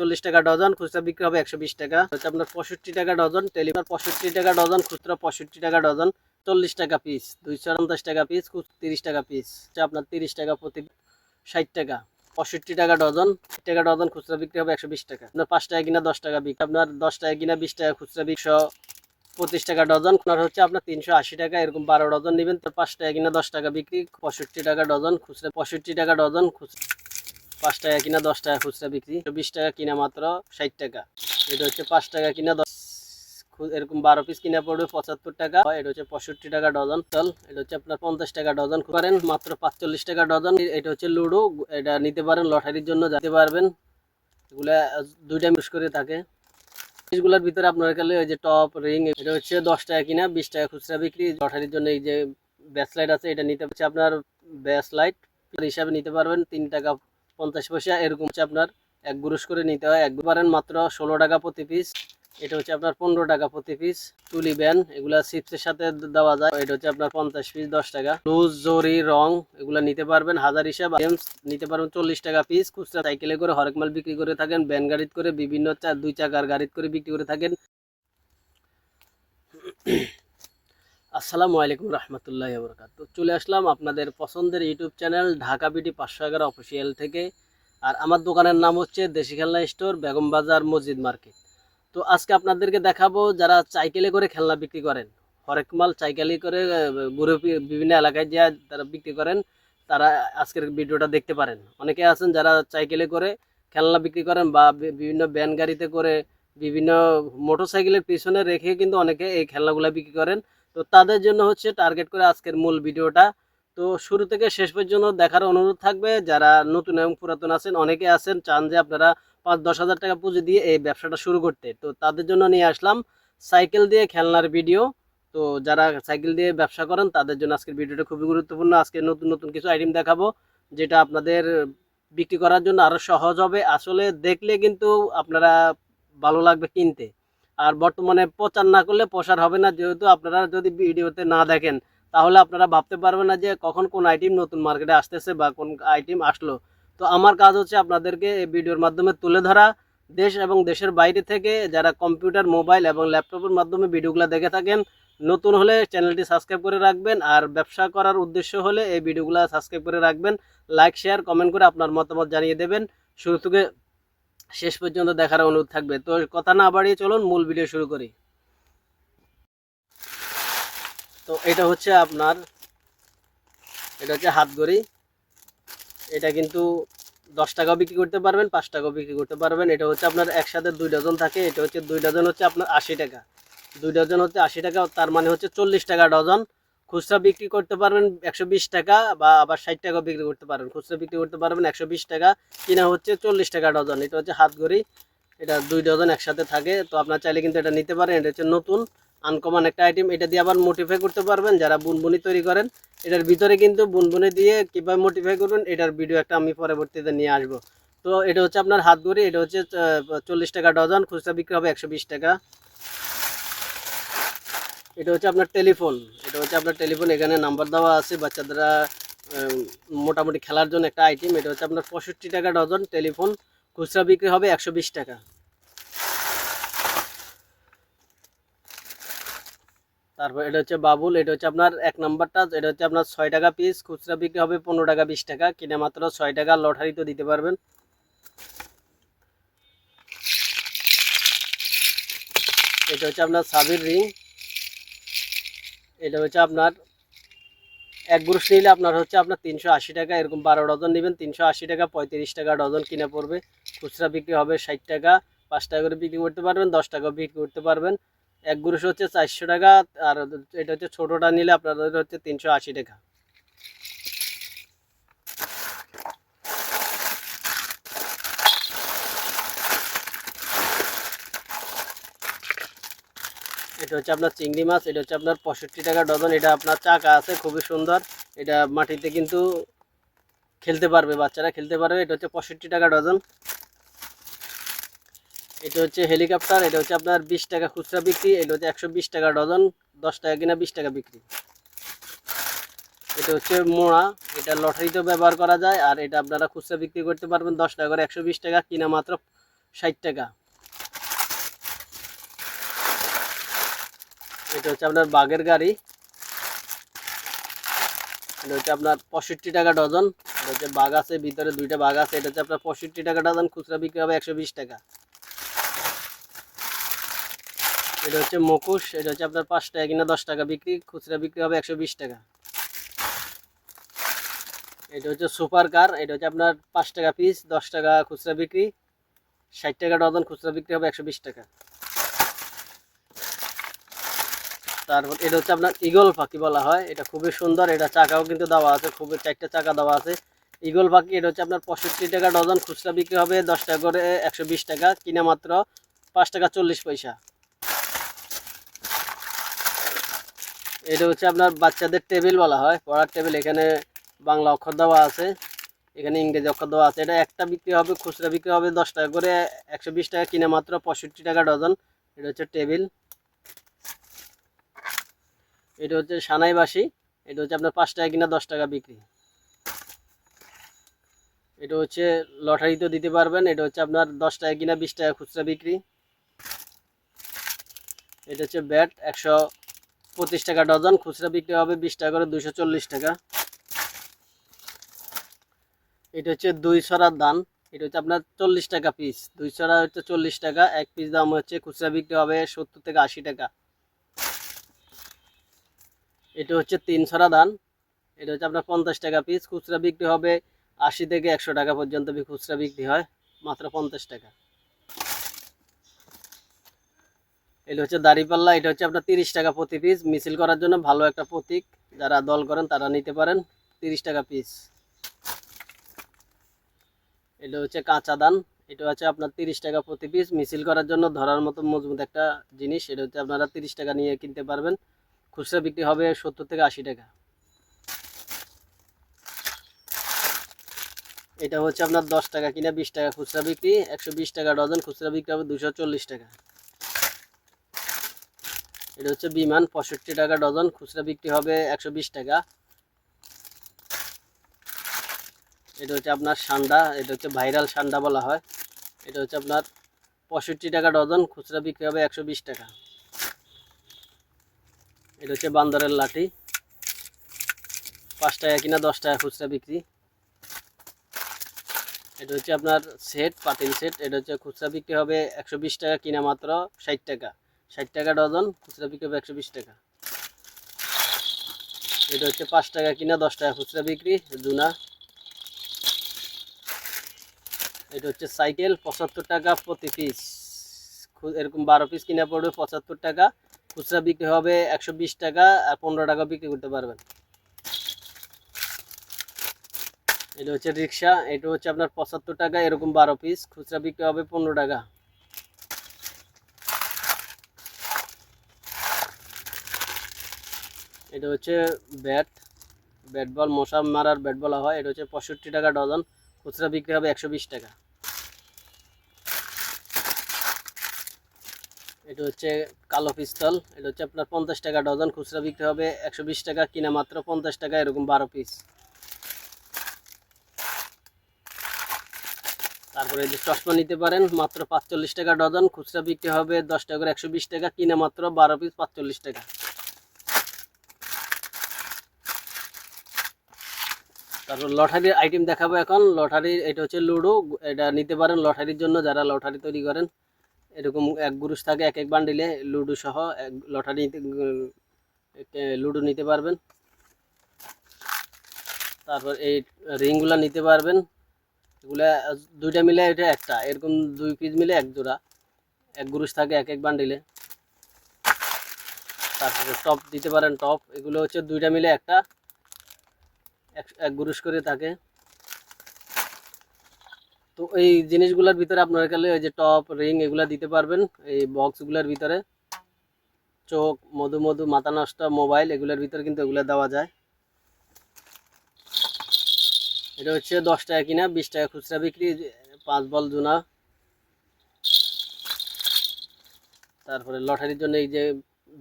চল্লিশ টাকা ডজন, খুচরা বিক্রি হবে একশো বিশ টাকা। হচ্ছে আপনার পঁয়ষট্টি টাকা ডজন, টেলিফোন পঁয়ষট্টি টাকা ডজন, খুচরা পঁয়ষট্টি টাকা ডজন, চল্লিশ টাকা পিস দুইশো পঞ্চাশ টাকা পিস তিরিশ টাকা পিস হচ্ছে আপনার তিরিশ টাকা প্রতি ষাট টাকা। পঁয়ষট্টি টাকা ডজন টাকা ডজন, খুচরা বিক্রি হবে একশো বিশ টাকা। আপনার পাঁচ টাকা কিনা দশ টাকা বিক্রি, আপনার দশ টাকা কিনা বিশ টাকা, খুচরা বিকশো পঁচিশ টাকা ডজন, আপনার হচ্ছে আপনার তিনশো আশি টাকা, এরকম বারো ডজন নেবেন, তো পাঁচ টাকা কিনা দশ টাকা বিক্রি, পঁয়ষট্টি টাকা ডজন, খুচরা পঁয়ষট্টি টাকা ডজন, খুচরা পাঁচ টাকা কিনা দশ টাকা খুচরা বিক্রি। বিশ টাকা কিনা মাত্র ষাট টাকা। এটা হচ্ছে পাঁচ টাকা কিনা দশ এরকম বারো পিস কিনা পড়বে পঁচাত্তর টাকা। এটা হচ্ছে পঁয়ষট্টি টাকা ডজন। চল, এটা হচ্ছে আপনার পঞ্চাশ টাকা ডজন। করেন, মাত্র পাঁচচল্লিশ টাকা ডজন। এটা হচ্ছে লুডো। এটা নিতে পারেন লটারির জন্য যেতে পারবেন। এগুলা দুইটা মিক্স করে থাকে। জিনিসগুলোর ভিতরে আপনার কাছে ওই যে টপ রিং এটা হচ্ছে দশ টাকা কিনা, বিশ টাকা খুচরা বিক্রি। লটারির জন্য এই যে ব্যাস লাইট আছে, এটা নিতে হচ্ছে আপনার ব্যাস লাইট হিসাবে নিতে পারবেন। তিন টাকা পঞ্চাশ পয়সা এরকম হচ্ছে আপনার এক গুরুষ করে নিতে হয়। এক পারেন মাত্র ষোলো টাকা প্রতি পিস এটা হচ্ছে আপনার পনেরো টাকা প্রতি পিস তুলি ব্যান, এগুলা চিপসের সাথে দেওয়া যায়। এটা হচ্ছে আপনার পঞ্চাশ পিস দশ টাকা। লুজ, জরি, রং, এগুলা নিতে পারবেন হাজার হিসাব। গেমস নিতে পারবেন চল্লিশ টাকা পিস খুচরা সাইকেলে করে হরেক মাল বিক্রি করে থাকেন। ব্যান গাড়িতে করে বিভিন্ন দুই চাকার গাড়িতে করে বিক্রি করে থাকেন। আসসালামু আলাইকুম রহমতুল্লাহ বরকাত। তো চলে আসলাম আপনাদের পছন্দের ইউটিউব চ্যানেল ঢাকা বিটি পাঁচশো এগারো অফিসিয়াল থেকে। আর আমার দোকানের নাম হচ্ছে দেশি খেলনা স্টোর বেগম বাজার মসজিদ মার্কেট। তো আজকে আপনাদেরকে দেখাবো যারা চাইকেলে করে খেলনা বিক্রি করেন, হরেক মাল চাইকেলে করে ঘুরে বিভিন্ন এলাকায় যা তারা বিক্রি করেন, তারা আজকের ভিডিওটা দেখতে পারেন। অনেকে আছেন যারা সাইকেলে করে খেলনা বিক্রি করেন বা বিভিন্ন ভ্যান গাড়িতে করে, বিভিন্ন মোটর সাইকেলের পিছনে রেখে কিন্তু অনেকে এই খেলনাগুলো বিক্রি করেন। তো তাদের জন্য হচ্ছে টার্গেট করে আজকের মূল ভিডিওটা। তো শুরু থেকে শেষ পর্যন্ত দেখার অনুরোধ থাকবে, যারা নতুন এবং পুরাতন আছেন, অনেকে আছেন, চান যে আপনারা পাঁচ দশ হাজার টাকা পুঁজি দিয়ে এই ব্যবসাটা শুরু করতে। তো তাদের জন্য নিয়ে আসলাম সাইকেল দিয়ে খেলনার ভিডিও। তো যারা সাইকেল দিয়ে ব্যবসা করেন, তাদের জন্য আজকের ভিডিওটা খুবই গুরুত্বপূর্ণ। আজকে নতুন নতুন কিছু আইটেম দেখাবো, যেটা আপনাদের বিক্রি করার জন্য আরও সহজ হবে। আসলে দেখলে কিন্তু আপনারা ভালো লাগবে কিনতে। আর বর্তমানে প্রচার না করলে প্রসার হবে না। যেহেতু আপনারা যদি ভিডিওতে না দেখেন, তাহলে আপনারা ভাবতে পারবেন না যে কখন কোন আইটেম নতুন মার্কেটে আসতেছে বা কোন আইটেম আসলো। তো আমার কাজ হচ্ছে আপনাদেরকে এই ভিডিওর মাধ্যমে তুলে ধরা। দেশ এবং দেশের বাইরে থেকে যারা কম্পিউটার মোবাইল এবং ল্যাপটপের মাধ্যমে ভিডিওগুলো দেখে থাকেন, নতুন হলে চ্যানেলটি সাবস্ক্রাইব করে রাখবেন। আর ব্যবসা করার উদ্দেশ্য হলে এই ভিডিওগুলো সাবস্ক্রাইব করে রাখবেন। লাইক শেয়ার কমেন্ট করে আপনার মতামত জানিয়ে দেবেন। শুরু থেকে শেষ পর্যন্ত দেখার অনুরোধ থাকবে। তো কথা না বাড়িয়ে চলুন, মূল ভিডিও শুরু করি। তো এটা হচ্ছে আপনার, এটা হচ্ছে হাতগড়ি এটা কিন্তু দশ টাকাও বিক্রি করতে পারবেন, পাঁচ টাকাও বিক্রি করতে পারবেন। এটা হচ্ছে আপনার একসাথে দুই ডজন থাকে, এটা হচ্ছে দুই ডজন হচ্ছে আপনার আশি টাকা। দুই ডজন হচ্ছে আশি টাকা, তার মানে হচ্ছে চল্লিশ টাকা ডজন। খুচরা বিক্রি করতে পারবেন একশো বিশ টাকা বা আবার ষাট টাকাও বিক্রি করতে পারবেন। খুচরা বিক্রি করতে পারবেন একশো বিশ টাকা। কিনা হচ্ছে চল্লিশ টাকা ডজন। এটা হচ্ছে হাত ঘড়ি। এটা দুই ডজন একসাথে থাকে। তো আপনার চাইলে কিন্তু এটা নিতে পারেন। এটা হচ্ছে নতুন আনকমন একটা আইটেম এটা দিয়ে আবার মোটিফাই করতে পারবেন। যারা বুনবুনি তৈরি করেন, এটার ভিতরে কিন্তু বুনবুনি দিয়ে কীভাবে মোটিফাই করবেন, এটার ভিডিও একটা আমি পরবর্তীতে নিয়ে আসব। তো এটা হচ্ছে আপনার হাত ঘড়ি। এটা হচ্ছে চল্লিশ টাকা ডজন। খুচরা বিক্রি হবে একশো বিশ টাকা। এটা হচ্ছে আপনার টেলিফোন। এটা হচ্ছে আপনার টেলিফোন, এখানে নাম্বার দেওয়া আছে, বাচ্চাদেরা মোটামুটি খেলার জন্য একটা আইটেম এটা হচ্ছে আপনার পঁয়ষট্টি টাকা ডজন টেলিফোন। খুচরা বিক্রি হবে একশো বিশ টাকা। তারপর এটা হচ্ছে বাবুল, এটা হচ্ছে আপনার এক নাম্বারটা, এটা হচ্ছে আপনার ছয় টাকা পিস খুচরা বিক্রি হবে পনেরো টাকা, বিশ টাকা। কিনে মাত্র ছয় টাকা, লটারি তো দিতে পারবেন। এটা হচ্ছে আপনার সাবির রিং। এটা হচ্ছে আপনার, এক গ্রুশ নিলে আপনার হচ্ছে আপনার তিনশো আশি টাকা, এরকম বারো ডজন নেবেন, তিনশো আশি টাকা, পঁয়ত্রিশ টাকা ডজন কিনে পড়বে। খুচরা বিক্রি হবে ষাট টাকা পাঁচ টাকা করে বিক্রি করতে পারবেন দশ টাকা বিক্রি করতে পারবেন। এক গ্রুশ হচ্ছে চারশো টাকা, আর এটা হচ্ছে ছোটোটা নিলে আপনাদের হচ্ছে তিনশো আশি টাকা। এটা হচ্ছে আপনার চিংড়ি মাছ, এটা হচ্ছে আপনার পঁয়ষট্টি টাকা ডজন। এটা আপনার চাকা আছে, খুবই সুন্দর। এটা মাটিতে কিন্তু খেলতে পারবে, বাচ্চারা খেলতে পারবে। এটা হচ্ছে পঁয়ষট্টি টাকা ডজন। এটা হচ্ছে হেলিকপ্টার, এটা হচ্ছে আপনার বিশ টাকা খুচরা বিক্রি, এটা হচ্ছে একশো বিশ টাকা ডজন, দশ টাকা কিনা বিশ টাকা বিক্রি। এটা হচ্ছে মোড়া, এটা লটারিতেও ব্যবহার করা যায়, আর এটা আপনারা খুচরা বিক্রি করতে পারবেন দশ টাকা করে একশো বিশ টাকা, কিনা মাত্র ষাট টাকা। এটা হচ্ছে আপনার বাঘের গাড়ি। এটা হচ্ছে আপনার পঁয়ষট্টি টাকা ডজন। এটা হচ্ছে বাঘ আছে, ভিতরে দুইটা বাঘ আছে। এটা হচ্ছে আপনার পঁয়ষট্টি টাকা ডজন, খুচরা বিক্রি হবে একশো বিশ টাকা। এটা হচ্ছে মুখোশ, এটা হচ্ছে আপনার পাঁচ টাকা কিনা দশ টাকা বিক্রি, খুচরা বিক্রি হবে একশো বিশ টাকা। এটা হচ্ছে সুপার কার, এটা হচ্ছে আপনার পাঁচ টাকা পিস, দশ টাকা খুচরা বিক্রি, ষাট টাকা ডজন, খুচরা বিক্রি হবে একশো বিশ টাকা। তারপর এটা হচ্ছে আপনার ইগল পাখি বলা হয়। এটা খুবই সুন্দর, এটা চাকাও কিন্তু দেওয়া আছে, খুবই চারটে চাকা দেওয়া আছে। ইগল পাখি, এটা হচ্ছে আপনার পঁয়ষট্টি টাকা ডজন, খুচরা বিক্রি হবে দশ টাকা করে একশো বিশ টাকা, কিনা মাত্র পাঁচ টাকা চল্লিশ পয়সা। এটা হচ্ছে আপনার বাচ্চাদের টেবিল বলা হয়, পড়ার টেবিল, এখানে বাংলা অক্ষর দেওয়া আছে, এখানে ইংরেজি অক্ষর দেওয়া আছে। এটা একটা বিক্রি হবে, খুচরা বিক্রি হবে দশ টাকা করে একশো বিশ টাকা, কিনে মাত্র পঁয়ষট্টি টাকা ডজন। এটা হচ্ছে টেবিল। এটা হচ্ছে সানাইবাসী, এটা হচ্ছে আপনার পাঁচ টাকা কিনা দশ টাকা বিক্রি। এটা হচ্ছে লটারিতেও দিতে পারবেন, এটা হচ্ছে আপনার দশ টাকা কিনা বিশ টাকা খুচরা বিক্রি। এটা হচ্ছে ব্যাট, একশো পঁচিশ টাকা ডজন, খুচরা বিক্রি হবে বিশ টাকা করে দুশো চল্লিশ টাকা। এটা হচ্ছে দুই ছড়ার দান এটা হচ্ছে আপনার চল্লিশ টাকা পিস দুই ছড়া হচ্ছে চল্লিশ টাকা, এক পিস দাম হচ্ছে খুচরা বিক্রি হবে সত্তর থেকে আশি টাকা। এটা হচ্ছে তিন ছড়া দান এটা হচ্ছে আপনার পঞ্চাশ টাকা পিস খুচরা বিক্রি হবে আশি থেকে একশো টাকা পর্যন্ত খুচরা বিক্রি হয়, মাত্র পঞ্চাশ টাকা। এটা হচ্ছে দাড়িপাল্লা, এটা হচ্ছে আপনার তিরিশ টাকা প্রতি পিস মিছিল করার জন্য ভালো একটা প্রতীক। যারা দল করেন, তারা নিতে পারেন তিরিশ টাকা পিস এটা হচ্ছে কাঁচা দান এটা হচ্ছে আপনার তিরিশ টাকা প্রতি পিস মিছিল করার জন্য ধরার মতো মজবুত একটা জিনিস। এটা হচ্ছে আপনারা তিরিশ টাকা নিয়ে কিনতে পারবেন। খুচরা বিক্রি হবে সত্তর থেকে আশি টাকা। এটা হচ্ছে আপনার দশ টাকা কিনা বিশ টাকা খুচরা বিক্রি, একশো বিশ টাকা ডজন খুচরা বিক্রি হবে দুশো চল্লিশ টাকা। এটা হচ্ছে বিমান, পঁয়ষট্টি টাকা ডজন, খুচরা বিক্রি হবে একশো বিশ টাকা। এটা হচ্ছে আপনার সান্ডা, এটা হচ্ছে ভাইরাল সান্ডা বলা হয়। এটা হচ্ছে আপনার পঁয়ষট্টি টাকা ডজন, খুচরা বিক্রি হবে একশো বিশ টাকা। এটা হচ্ছে বান্দরের লাঠি। পাঁচ টাকা কিনা, দশ টাকা খুচরা বিক্রি। এটা হচ্ছে আপনার সেট পাতিল সেট এটা হচ্ছে খুচরা বিক্রি হবে একশো বিশ টাকা কিনা মাত্র ষাট টাকা। ষাট টাকা ডজন, খুচরা বিক্রি হবে একশো বিশ টাকা। এটা হচ্ছে পাঁচ টাকা কিনা, দশ টাকা খুচরা বিক্রি জুনা এটা হচ্ছে সাইকেল, পঁচাত্তর টাকা প্রতি পিস এরকম বারো পিস কিনা পড়বে পঁচাত্তর টাকা। খুচরা বিক্রি হবে একশো বিশ টাকা আর পনেরো টাকা বিক্রি করতে পারবেন। এটা হচ্ছে রিক্সা, এটা হচ্ছে আপনার পঁচাত্তর টাকা, এরকম বারো পিস খুচরা বিক্রি হবে পনেরো টাকা। এটা হচ্ছে ব্যাট ব্যাট বল, মশা মারার ব্যাট বলা হয়, এটা হচ্ছে পঁয়ষট্টি টাকা ডজন, খুচরা বিক্রি হবে একশো বিশ টাকা। এটা হচ্ছে কালো পিস্তল, এটা হচ্ছে আপনার পঞ্চাশ টাকা ডজন, খুচরা বিক্রি হবে একশো বিশ টাকা, কিনা মাত্র পঞ্চাশ টাকা, এরকম বারো পিস তারপরে যে চশমা নিতে পারেন, মাত্র পাঁচচল্লিশ টাকা ডজন, খুচরা বিক্রি হবে দশ টাকা করে একশো বিশ টাকা, কিনা মাত্র বারো পিস পাঁচচল্লিশ টাকা। তারপর লটারির আইটেম দেখাবো এখন। লটারির এটা হচ্ছে লুডো, এটা নিতে পারেন লটারির জন্য, যারা লটারি তৈরি করেন। এরকম এক গুরুষ থাকে, এক এক বান্ডিলে লুডো সহ এক লটারি লুডো নিতে পারবেন। তারপর এই রিংগুলো নিতে পারবেন। এগুলা দুইটা মিলে এটা একটা, এরকম দুই পিস মিলে এক জোড়া। এক গুরুষ থাকে, এক এক বান্ডিলে। তারপরে টপ দিতে পারেন, টপ। এগুলো হচ্ছে দুইটা মিলে একটা, এক এক গুরুষ করে থাকে। তো এই জিনিসগুলোর ভিতরে আপনার কাছে ওই যে টপ রিং এগুলা দিতে পারবেন। এই বক্সগুলোর ভিতরে। চোখ, মধু মধু, মাথা নষ্ট মোবাইল এগুলোর ভিতরে কিন্তু এগুলো দেওয়া যায়। এটা হচ্ছে দশ টাকা কিনা, বিশ টাকা খুচরা বিক্রি, পাঁচ বল জোনা। তারপরে লটারির জন্য এই যে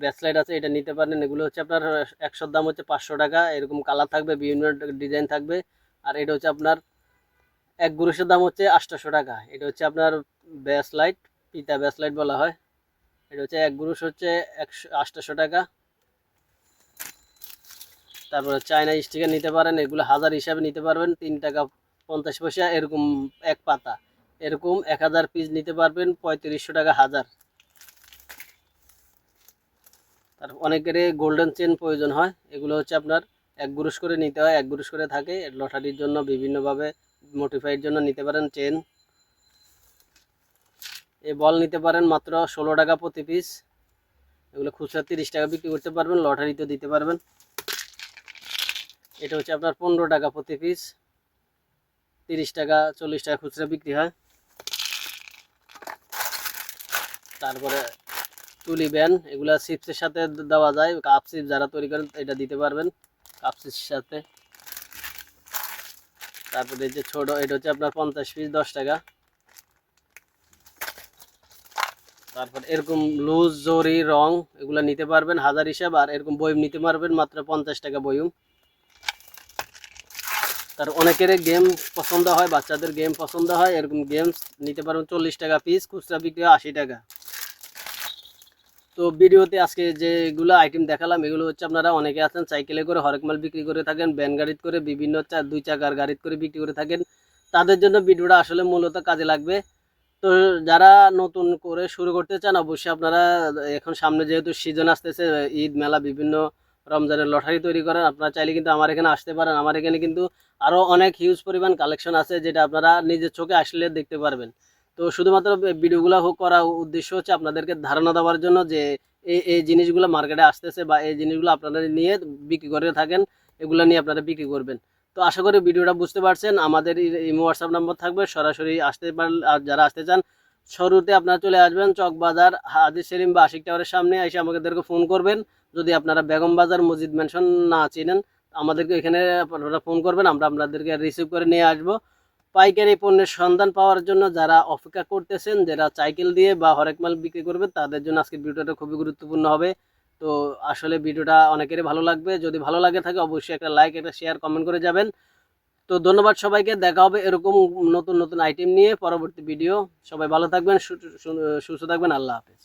ব্রেসলাইট আছে, এটা নিতে পারেন। এগুলো হচ্ছে আপনার একশোর দাম হচ্ছে পাঁচশো টাকা। এরকম কালার থাকবে, বিভিন্ন ডিজাইন থাকবে। আর এটা হচ্ছে আপনার এক গুরুষের দাম হচ্ছে আটশোশো টাকা। এটা হচ্ছে আপনার ব্যাস লাইট, পিতা ব্যাস লাইট বলা হয়। এটা হচ্ছে এক গুরুষ হচ্ছে একশো আটশোশো টাকা। তারপরে চায়না স্টিকার নিতে পারেন, এগুলো হাজার হিসাবে নিতে পারবেন, তিন টাকা পঞ্চাশ পয়সা, এরকম এক পাতা। এরকম এক হাজার পিস নিতে পারবেন, পঁয়ত্রিশশো টাকা হাজার। তার অনেকেরই গোল্ডেন চেন প্রয়োজন হয়, এগুলো হচ্ছে আপনার এক গুরুষ করে নিতে হয়, এক গুরুষ করে থাকে, লটারির জন্য বিভিন্নভাবে মোটিফাইয়ের জন্য নিতে পারেন চেন এই বল নিতে পারেন মাত্র ষোলো টাকা প্রতি পিস এগুলো খুচরা তিরিশ টাকা বিক্রি করতে পারবেন লটারিতে দিতে পারবেন। এটা হচ্ছে আপনার পনেরো টাকা প্রতি পিস তিরিশ টাকা, চল্লিশ টাকা খুচরা বিক্রি হয়। তারপরে তুলি ব্যান এগুলা চিপসের সাথে দেওয়া যায়। কাপ চিপস যারা তৈরি করেন, এটা দিতে পারবেন। কাপ সাথে। তারপরে যে ছোট, এটা হচ্ছে আপনার পঞ্চাশ পিস দশ টাকা। তারপর এরকম লুজ, জরি, রং এগুলা নিতে পারবেন, হাজার হিসাব, আর এরকম বয়ম নিতে পারবেন, মাত্র পঞ্চাশ টাকা বয়ম। তার অনেকের গেম পছন্দ হয়, বাচ্চাদের গেম পছন্দ হয়, এরকম গেমস নিতে পারবেন, চল্লিশ টাকা পিস খুচরা বিক্রি আশি টাকা। তো ভিডিওতে আজকে যেগুলো আইটেম দেখালাম, এগুলো হচ্ছে আপনারা অনেকে আছেন সাইকেলে করে হরেক মাল বিক্রি করে থাকেন ভ্যান গাড়িতে করে বিভিন্ন দুই চাকার গাড়িতে করে বিক্রি করে থাকেন। তাদের জন্য ভিডিওটা আসলে মূলত কাজে লাগবে। তো যারা নতুন করে শুরু করতে চান, অবশ্যই আপনারা এখন সামনে যেহেতু সিজন আসতেছে, ঈদ, মেলা, বিভিন্ন রমজানের লটারি তৈরি করেন, আপনারা চাইলে কিন্তু আমার এখানে আসতে পারেন। আমার এখানে কিন্তু আরও অনেক হিউজ পরিমাণ কালেকশন আছে, যেটা আপনারা নিজের চোখে আসলে দেখতে পারবেন। তো শুধুমাত্র ভিডিওগুলো হোক করা উদ্দেশ্য হচ্ছে আপনাদেরকে ধারণা দেওয়ার জন্য যে এই এই জিনিসগুলো মার্কেটে আসতেছে বা এই জিনিসগুলো আপনারা নিয়ে বিক্রি করে থাকেন, এগুলো নিয়ে আপনারা বিক্রি করবেন। তো আশা করি ভিডিওটা বুঝতে পারছেন, আমাদের ইমো হোয়াটসঅ্যাপ নম্বর থাকবে, সরাসরি আসতে আর যারা আসতে চান শুরুতে আপনারা চলে আসবেন, চকবাজার হাজির সেলিম বা আশিক টাওয়ারের সামনে এসে আমাদেরকে ফোন করবেন। যদি আপনারা বেগম বাজার মসজিদ মেনশন না চিনেন, আমাদেরকে এখানে আপনারা ফোন করবেন, আমরা আপনাদেরকে রিসিভ করে নিয়ে আসব। পাইকারি পণ্যের সন্ধান পাওয়ার জন্য যারা অপেক্ষা করতেছেন, যারা সাইকেল দিয়ে বা হরেক মাল বিক্রি করবে, তাদের জন্য আজকের ভিডিওটা খুবই গুরুত্বপূর্ণ হবে। তো আসলে ভিডিওটা অনেকেরই ভালো লাগবে। যদি ভালো লাগে থাকে, অবশ্যই একটা লাইক, একটা শেয়ার, কমেন্ট করে যাবেন। তো ধন্যবাদ সবাইকে। দেখা হবে এরকম নতুন নতুন আইটেম নিয়ে পরবর্তী ভিডিও সবাই ভালো থাকবেন সুস্থ থাকবেন। আল্লাহ হাফেজ।